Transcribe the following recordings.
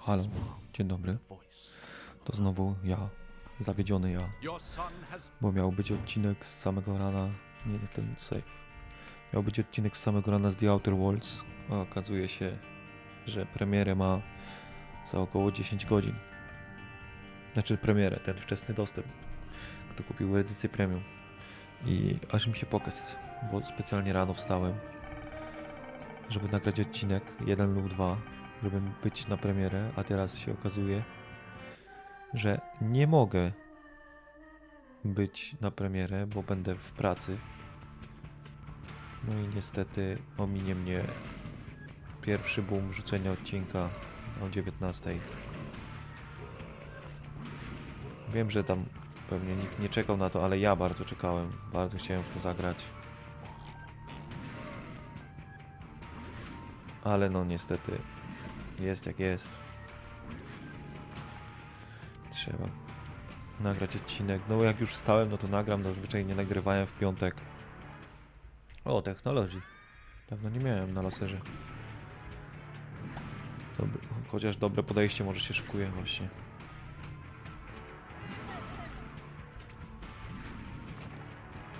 Halo, dzień dobry. To znowu ja, zawiedziony ja, bo miał być odcinek z samego rana, nie ten save. Miał być odcinek z samego rana z The Outer Worlds, a okazuje się, że premierę ma za około 10 godzin. Znaczy premierę, ten wczesny dostęp, kto kupił edycję premium. I aż mi się pokać, bo specjalnie rano wstałem, żeby nagrać odcinek, jeden lub dwa, żeby być na premierę, a teraz się okazuje, że nie mogę być na premierę, bo będę w pracy. No i niestety ominie mnie pierwszy boom wrzucenia odcinka o 19. Wiem, że tam pewnie nikt nie czekał na to, ale ja bardzo czekałem. Bardzo chciałem w to zagrać. Ale no niestety jest jak jest. Trzeba nagrać odcinek. No jak już wstałem, no to nagram. Zazwyczaj nie nagrywałem w piątek. O, technologii. Dawno nie miałem na laserze. Dobry, chociaż dobre podejście może się szykuje właśnie.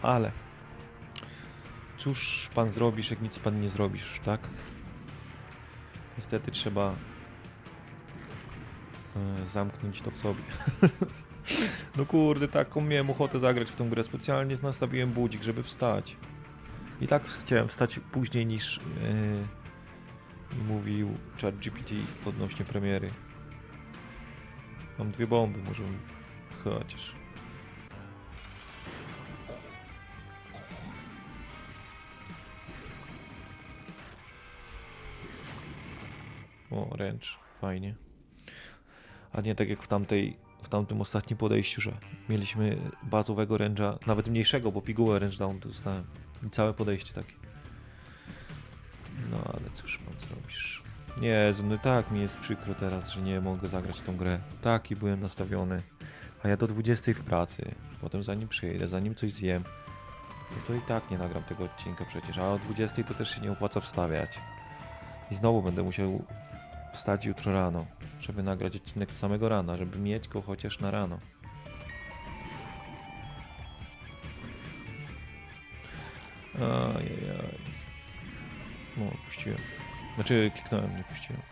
Ale cóż pan zrobisz, jak nic pan nie zrobisz, tak? Niestety trzeba e, zamknąć to w sobie. no kurde, taką miałem ochotę zagrać w tą grę. Specjalnie nastawiłem budzik, żeby wstać. I tak chciałem wstać później niż e, mówił ChatGPT odnośnie premiery. Mam dwie bomby, może chociaż. O, ręcz, fajnie. A nie tak jak w tamtej, w tamtym ostatnim podejściu, że mieliśmy bazowego ręcza, nawet mniejszego, bo pigułę ręcz down dostałem. I całe podejście takie. No ale cóż pan zrobisz. Jezu, no tak mi jest przykro teraz, że nie mogę zagrać tą grę. Taki byłem nastawiony. A ja do 20 w pracy. Potem zanim przyjdę, zanim coś zjem, no to i tak nie nagram tego odcinka przecież. A o 20 to też się nie opłaca wstawiać. I znowu będę musiał wstać jutro rano, żeby nagrać odcinek z samego rana, żeby mieć go chociaż na rano. Ajajaj. No, puściłem. Znaczy, kliknąłem, nie puściłem.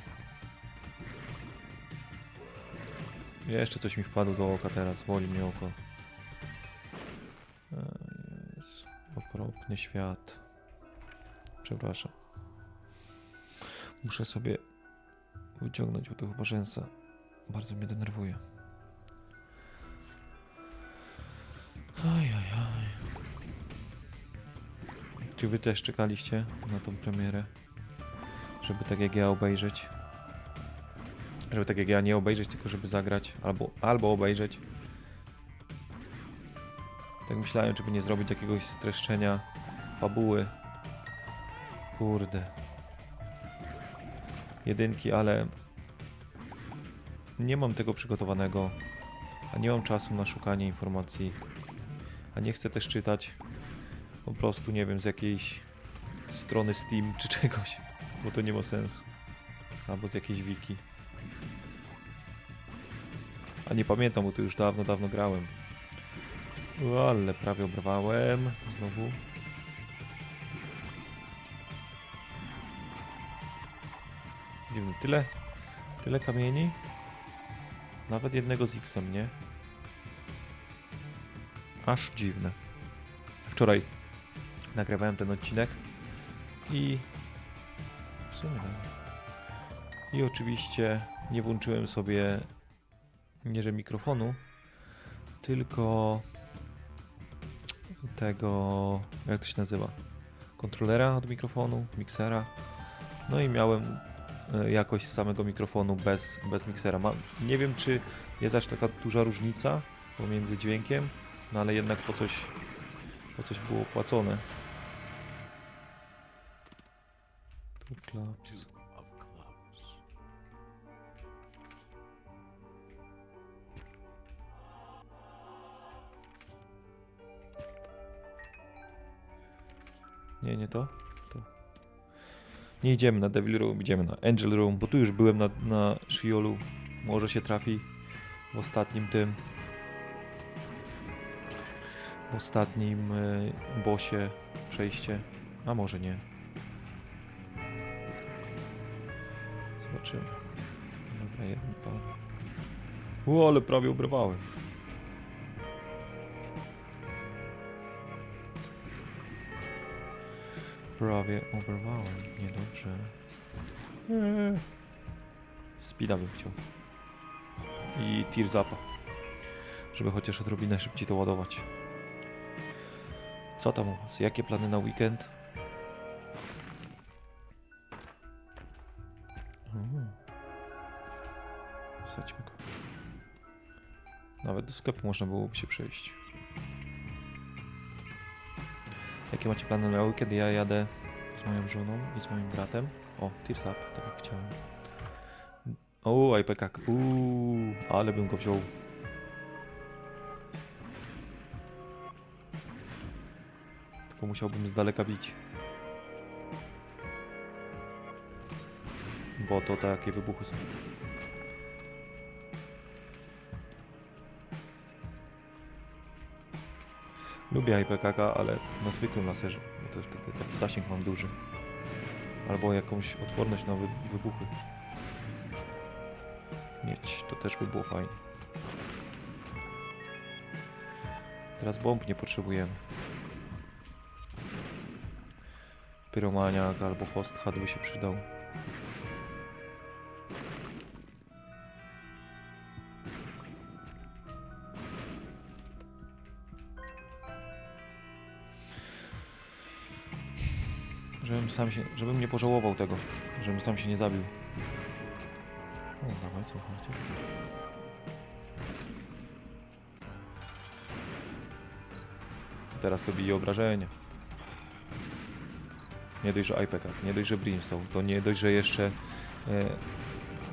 Jeszcze coś mi wpadło do oka teraz, boli mnie oko. Jezu, Okropny świat. Przepraszam. Muszę sobie wyciągnąć, bo to chyba rzęsa bardzo mnie denerwuje. Ajajaj. Czy wy też czekaliście na tą premierę? Żeby tak jak ja obejrzeć? Żeby tak jak ja nie obejrzeć, tylko żeby zagrać, albo, albo obejrzeć. Tak myślałem, czy by nie zrobić jakiegoś streszczenia fabuły. Kurde. Jedynki, ale nie mam tego przygotowanego, a nie mam czasu na szukanie informacji, a nie chcę też czytać po prostu, nie wiem, z jakiejś strony Steam czy czegoś, bo to nie ma sensu. Albo z jakiejś wiki. A nie pamiętam, bo to już dawno, dawno grałem. O, ale prawie obrwałem. Znowu. Dziwne. Tyle, tyle kamieni? Nawet jednego z X-em, nie? Aż dziwne. Wczoraj nagrywałem ten odcinek i w sumie tak. I oczywiście nie włączyłem sobie nie że mikrofonu, tylko tego, jak to się nazywa? Kontrolera od mikrofonu, miksera. No i miałem jakość samego mikrofonu bez, bez miksera. Ma, nie wiem, czy jest aż taka duża różnica pomiędzy dźwiękiem, no ale jednak po coś, po coś było płacone. Tu klaps. Nie, nie to? Nie idziemy na Devil Room, idziemy na Angel Room, bo tu już byłem na, na Shiolu. Może się trafi w ostatnim tym. W ostatnim y, bosie przejście. A może nie. Zobaczymy. Dobra, jeden pan. Ale prawie obrywałem. Prawie oberwałem. Niedobrze. Eee. Speeda bym chciał. I Tears Upa. Żeby chociaż odrobinę szybciej to ładować. Co tam u was? Jakie plany na weekend? Mm. Wsadźmy go. Nawet do sklepu można byłoby się przejść. Jakie macie plany na weekend? Ja jadę z moją żoną i z moim bratem. O, Tears Up, tak jak chciałem. O, IPK. Uuu, ale bym go wziął. Tylko musiałbym z daleka bić. Bo to takie wybuchy są. Lubię IPKK, ale na zwykłym laserze, bo to wtedy taki zasięg mam duży. Albo jakąś odporność na wy wybuchy. Mieć, to też by było fajnie. Teraz bomb nie potrzebujemy. Pyromaniak albo host HUD by się przydał. Sam się, żebym nie pożałował tego, żebym sam się nie zabił. O, dawaj, słuchajcie. Teraz to bije obrażenia. Nie dość, że IPK, nie dość, że Brimstone, to nie dość, że jeszcze e,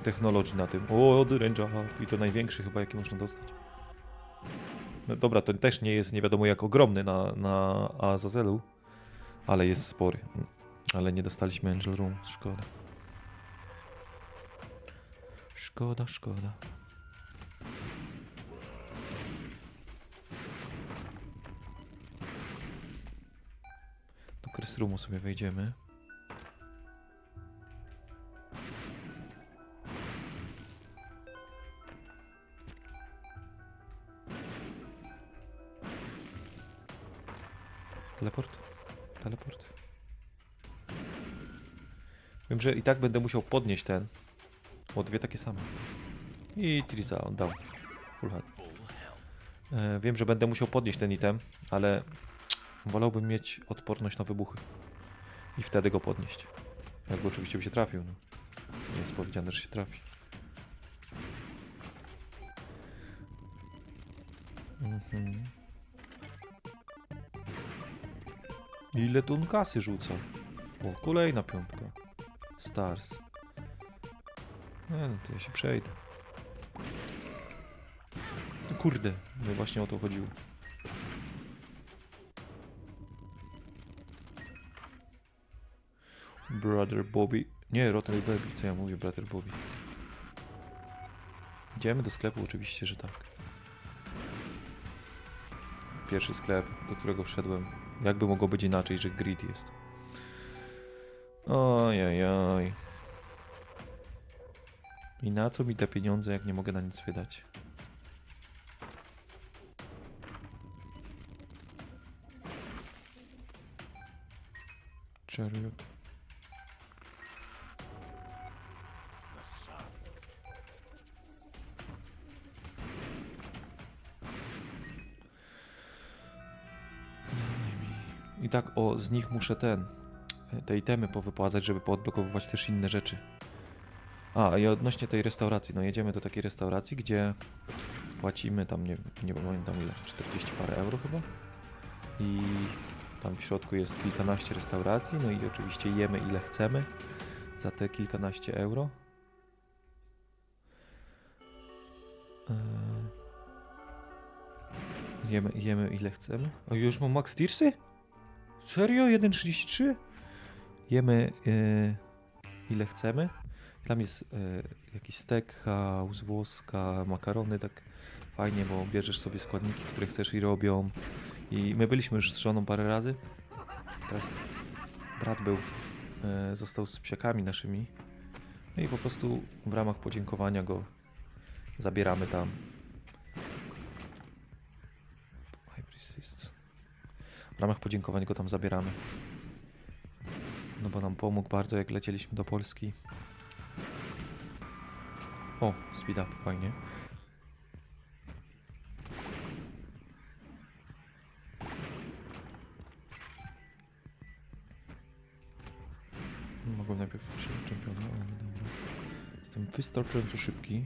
technology na tym. O, odręcza i to największy chyba, jaki można dostać. No dobra, to też nie jest nie wiadomo jak ogromny na, na Azazelu, ale jest spory. Ale nie dostaliśmy Angel Room, szkoda. Szkoda, szkoda. Do Chris Roomu sobie wejdziemy. Teleport? Że i tak będę musiał podnieść ten. O, dwie takie same. I Trisa oddał. Full head. E, wiem, że będę musiał podnieść ten item, ale wolałbym mieć odporność na wybuchy. I wtedy go podnieść. Jakby oczywiście by się trafił. No. Nie jest powiedziane, że się trafi. Mhm. Ile tu on kasy rzuca? O, kolejna piątka. Stars. Nie, no to ja się przejdę. No Kurde, no właśnie o to chodziło. Brother Bobby. Nie, Rotten Baby, co ja mówię, Brother Bobby. Idziemy do sklepu, oczywiście, że tak. Pierwszy sklep, do którego wszedłem. Jakby mogło być inaczej, że grid jest. Ojojoj. I na co mi te pieniądze, jak nie mogę na nic wydać? Chariot. I tak, o, z nich muszę ten, te itemy powypłacać, żeby poodblokowywać też inne rzeczy. A, i odnośnie tej restauracji, no jedziemy do takiej restauracji, gdzie płacimy tam, nie, nie pamiętam ile, 40 parę euro chyba. I tam w środku jest kilkanaście restauracji, no i oczywiście jemy ile chcemy za te kilkanaście euro. Eee, Jemy, jemy ile chcemy. O, już mam max tiersy? Serio? 1,33? Jemy... Yy, ile chcemy. Tam jest e, jakiś steakhouse, włoska, makarony, tak fajnie, bo bierzesz sobie składniki, które chcesz i robią. I my byliśmy już z żoną parę razy. Teraz brat był, e, został z psiakami naszymi. No i po prostu w ramach podziękowania go zabieramy tam. W ramach podziękowań go tam zabieramy. No bo nam pomógł bardzo, jak lecieliśmy do Polski. O, speed up, fajnie. Mogłem najpierw przyjąć czempiona, ale nie dobra. Jestem wystarczająco szybki.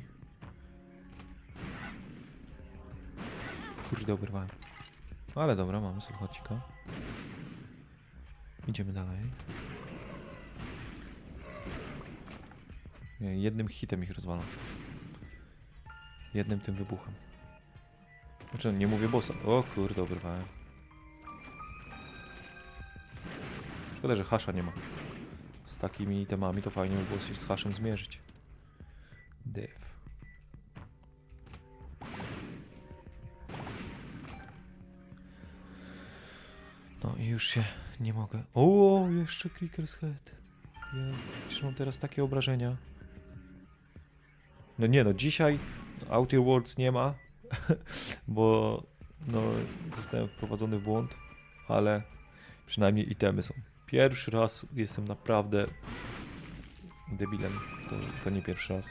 Kurde, oberwałem. Ale dobra, mamy solchocika. Idziemy dalej. Jednym hitem ich rozwalam. Jednym tym wybuchem. Znaczy, nie mówię bossa. O kurde, oberwałem. Szkoda, że hasza nie ma. Z takimi itemami to fajnie by było się z haszem zmierzyć. Dev. No i już się nie mogę. O, jeszcze Clicker's Head. Ja przecież mam teraz takie obrażenia. No nie no, dzisiaj Outer Worlds nie ma, bo no zostałem wprowadzony w błąd, ale przynajmniej itemy są. Pierwszy raz jestem naprawdę debilem. To, to nie pierwszy raz,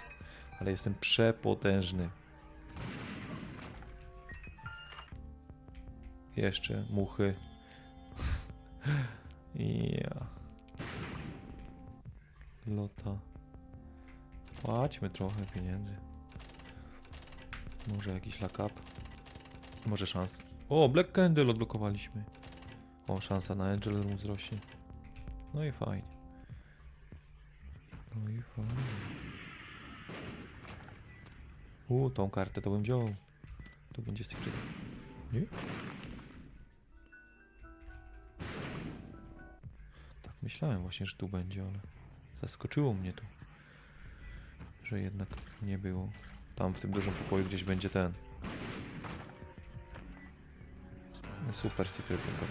ale jestem przepotężny. Jeszcze muchy. Ja. Lota. Płaćmy trochę pieniędzy. Może jakiś lock up. Może szans. O, Black Candle odblokowaliśmy. O, szansa na Angel Room wzrośnie. No i fajnie. No i fajnie. U, tą kartę to bym wziął. Tu będzie secret. Nie? Tak myślałem właśnie, że tu będzie, ale zaskoczyło mnie to. Że jednak nie było. Tam w tym dużym pokoju gdzieś będzie ten. Super secret pewno.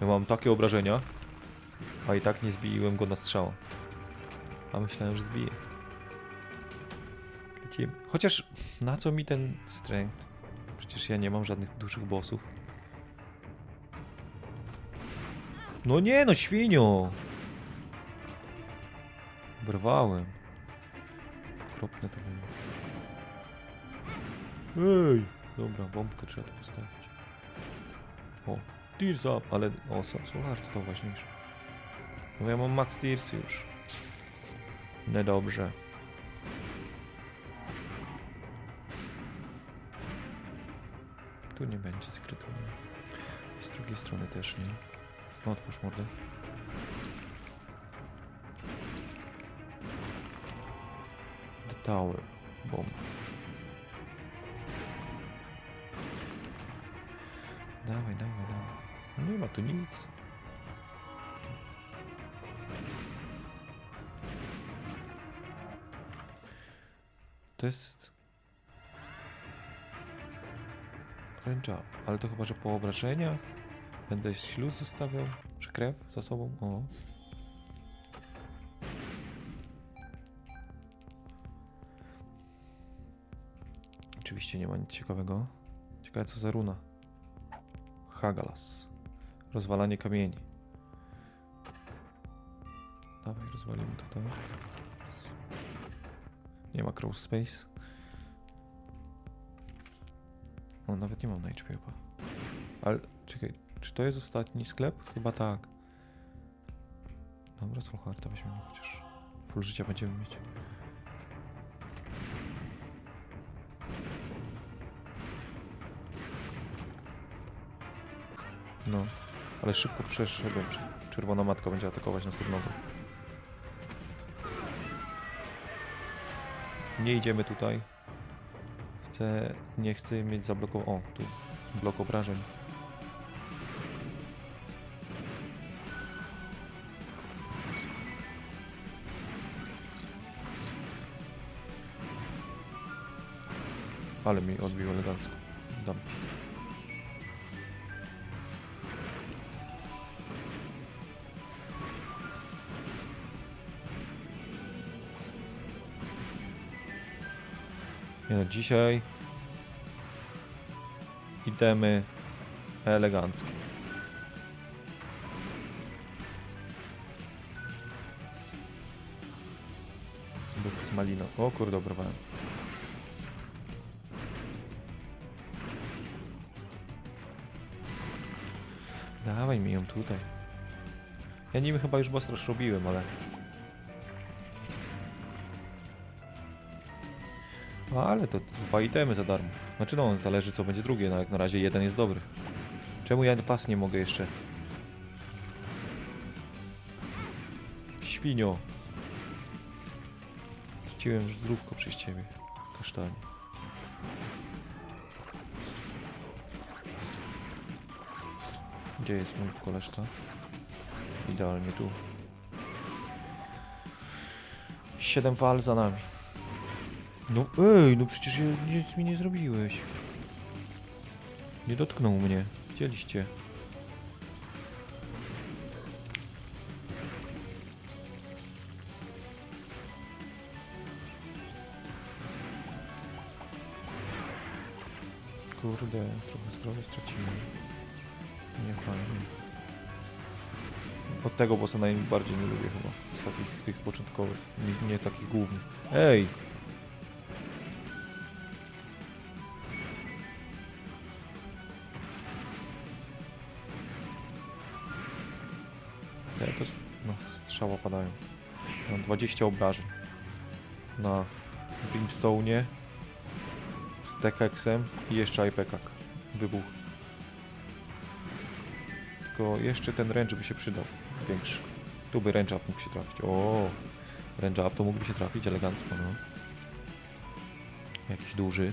Ja mam takie obrażenia, a i tak nie zbiłem go na strzała. A myślałem, że zbiję. Lecimy. Chociaż na co mi ten strength? Przecież ja nie mam żadnych dużych bossów. No nie no, świnio! Brwałem. Okropne to było. Ej! Dobra, bombkę trzeba tu postawić. O, Tears up, ale... O, są harty, to ważniejsze. No ja mam max tears już. Niedobrze. Tu nie będzie sekretu. Z drugiej strony też nie. No, otwórz mordę. Tower. Bomb. Dawaj, dawaj, dawaj. Nie ma tu nic. To jest... Up. Ale to chyba, że po obrażeniach będę śluz zostawiał, czy krew za sobą. O. Oczywiście nie ma nic ciekawego. Ciekawe co za runa. Hagalas. Rozwalanie kamieni. Dawaj, rozwalimy tutaj. Nie ma crawl space. O, nawet nie mam na HP. Ale czekaj, czy to jest ostatni sklep? Chyba tak. Dobra, Solharta weźmiemy chociaż. Full życia będziemy mieć. No, ale szybko przeszedłem. Czerwona matka będzie atakować następnego. Nie idziemy tutaj. Chcę, nie chcę mieć zablokowanego. O, tu blok obrażeń. Ale mi odbił elegancko. Dumpy. Dzisiaj itemy eleganckie. Bóg z maliną. O kurde, obrywałem. Dawaj mi ją tutaj. Ja nim chyba już boss robiłem, ale... No, ale to dwa itemy za darmo. Znaczy no, zależy co będzie drugie, no jak na razie jeden jest dobry. Czemu ja was nie mogę jeszcze? Świnio. Straciłem zdrówko przez ciebie. Kasztanie. Gdzie jest mój koleżka? Idealnie tu. Siedem fal za nami. No ej, no przecież nic mi nie zrobiłeś. Nie dotknął mnie. Widzieliście. Kurde, trochę zdrowia straciłem. Nie fajnie. Od tego bossa najbardziej nie lubię chyba. Z takich tych początkowych. Nie, nie takich głównych. Ej! Mam 20 obrażeń. Na Brimstone'ie. Z Tekexem i jeszcze IPekak. Wybuch. Tylko jeszcze ten range by się przydał. Większy. Tu by range up mógł się trafić. O, range up to mógłby się trafić elegancko, no. Jakiś duży.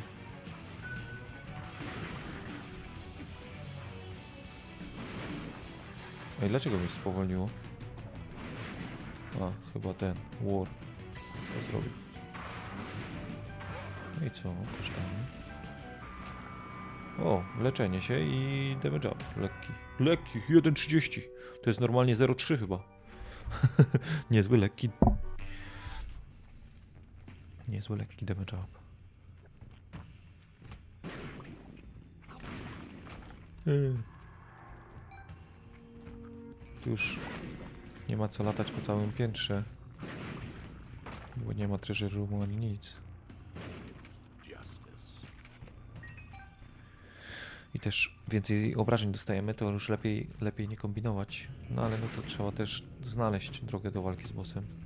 Ej, dlaczego mnie spowolniło? A, chyba ten, war. To zrobił. No i co, kasztany. O, leczenie się i damage up. Lekki. Lekki, 1,30. To jest normalnie 0,3 chyba. Niezły lekki. Niezły lekki damage up. Tu już nie ma co latać po całym piętrze. Bo nie ma treasure roomu ani nic. I też więcej obrażeń dostajemy, to już lepiej, lepiej nie kombinować. No ale no to trzeba też znaleźć drogę do walki z bossem.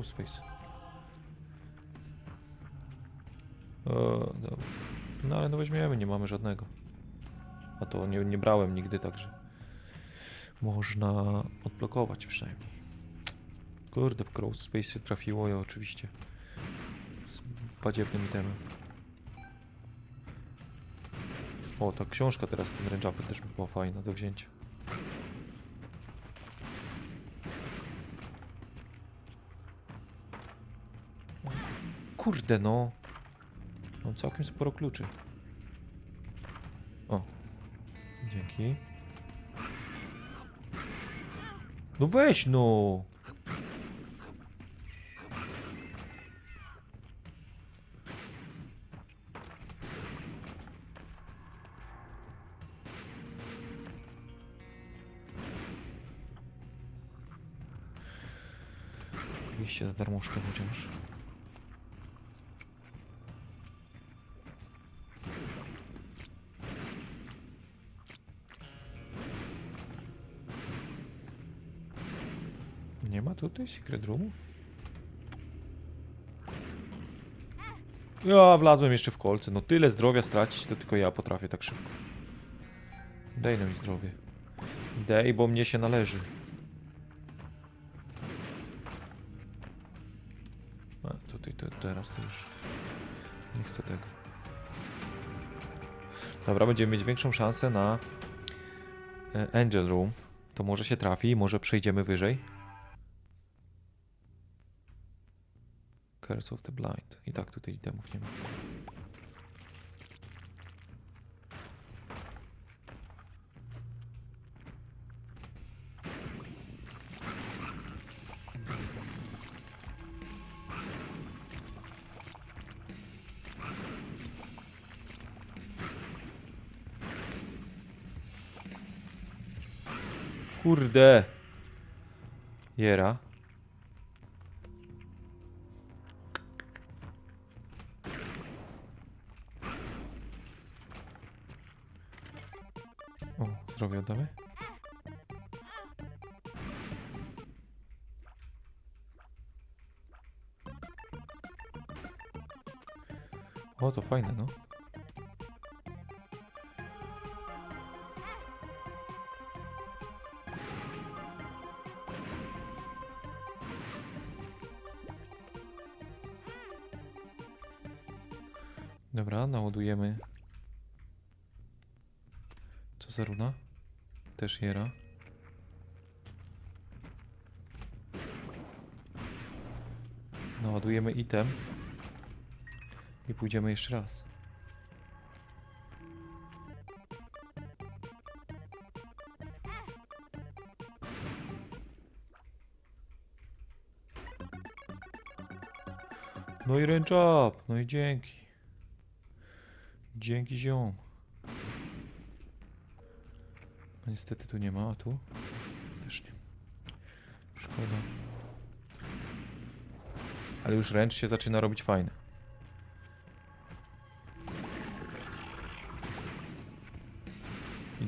Crow Space. No ale no weźmiemy, nie mamy żadnego. A to nie, nie brałem nigdy, także można odblokować przynajmniej. Kurde, Crow Space trafiło ja oczywiście. Z badziewnym itemem. O, ta książka teraz z tym range też by była fajna do wzięcia. Kurde no. Mam całkiem sporo kluczy. O. Dzięki. No weź no. Wyjście za darmożkę chociaż. Tutaj secret roomu? Ja wlazłem jeszcze w kolce. No tyle zdrowia stracić, to tylko ja potrafię tak szybko. Daj nam zdrowie. Daj, bo mnie się należy. A tutaj to teraz to już nie chcę tego. Dobra, będziemy mieć większą szansę na e, Angel Room. To może się trafi, może przejdziemy wyżej. Curse of the Blind. I tak tutaj itemów nie ma. Kurde. Jera. O, to fajne, no. Dobra, naładujemy. Co za runa? Też jera. Naładujemy item. I pójdziemy jeszcze raz. No i range up, no i dzięki. Dzięki ziom. No niestety tu nie ma, a tu? Też nie. Szkoda. Ale już ręcz się zaczyna robić fajne.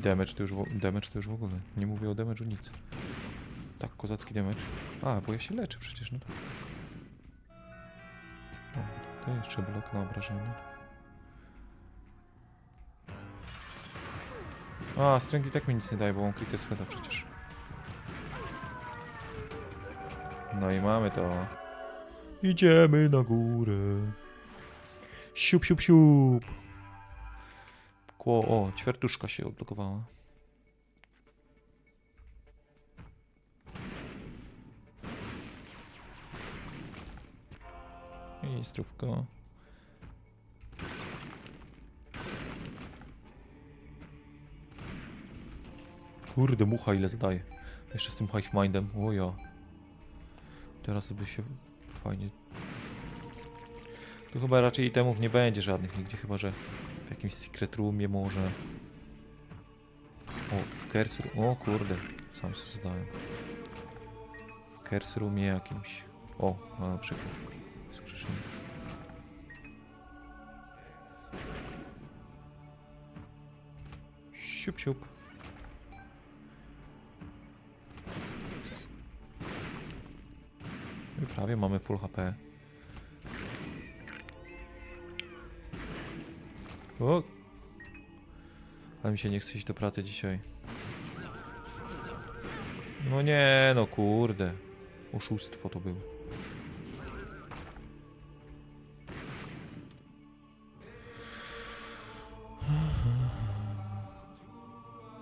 Damage to już, damage to już w ogóle. Nie mówię o damage'u nic. Tak, kozacki damage. A, bo ja się leczę przecież, no tak. O, tutaj jeszcze blok na obrażenie. A, stręgi tak mi nic nie daje, bo on klikę sweda przecież. No i mamy to. Idziemy na górę. Siup, siup, siup. Kło, o, ćwiartuszka się odblokowała. I zdrówko. Kurde, mucha ile zadaje. Jeszcze z tym hive mindem. O ja. Teraz by się fajnie... Tu chyba raczej itemów nie będzie żadnych nigdzie, chyba że jakimś secret roomie może. O, w room. O kurde, sam sobie zadałem. W curse roomie jakimś. O, na przykład. Siup, siup. I prawie mamy full HP. O! Ale mi się nie chce iść do pracy dzisiaj. No nie, no kurde. Oszustwo to było.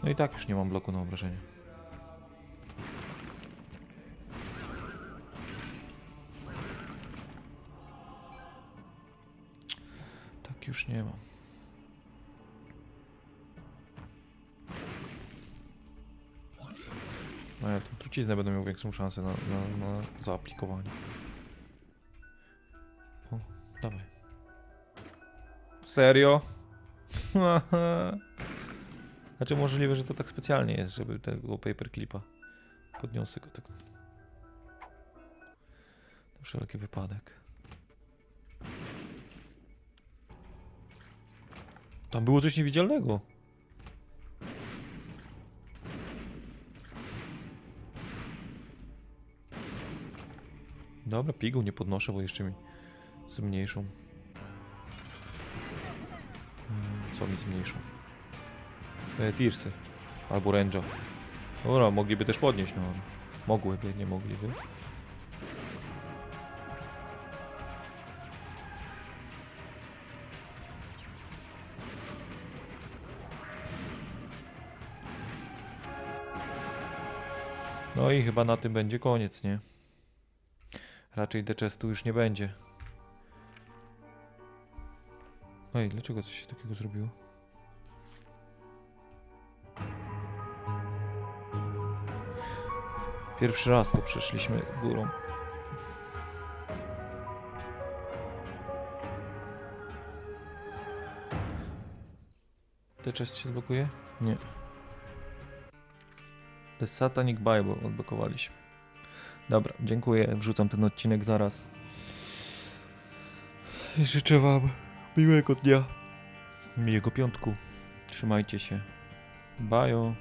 No i tak już nie mam bloku na obrażenie. Tak już nie mam. No ja tą truciznę będę miał większą szansę na, na, na zaaplikowanie. O, dawaj. Serio? znaczy możliwe, że to tak specjalnie jest, żeby tego paperclipa podniosę go tak. Na wszelki wypadek. Tam było coś niewidzialnego. Dobra, piguł nie podnoszę, bo jeszcze mi zmniejszą. Hmm, co mi zmniejszą? E, tirsy. Albo Ranger. Dobra, mogliby też podnieść, no. Mogłyby, nie mogliby. No i chyba na tym będzie koniec, nie? Raczej dechestu już nie będzie. Ej, dlaczego coś się takiego zrobiło? Pierwszy raz to przeszliśmy górą. Te chest się blokuje? Nie. The Satanic Bible odblokowaliśmy. Dobra, dziękuję. Wrzucam ten odcinek zaraz. Życzę wam miłego dnia. Miłego piątku. Trzymajcie się. Bajo.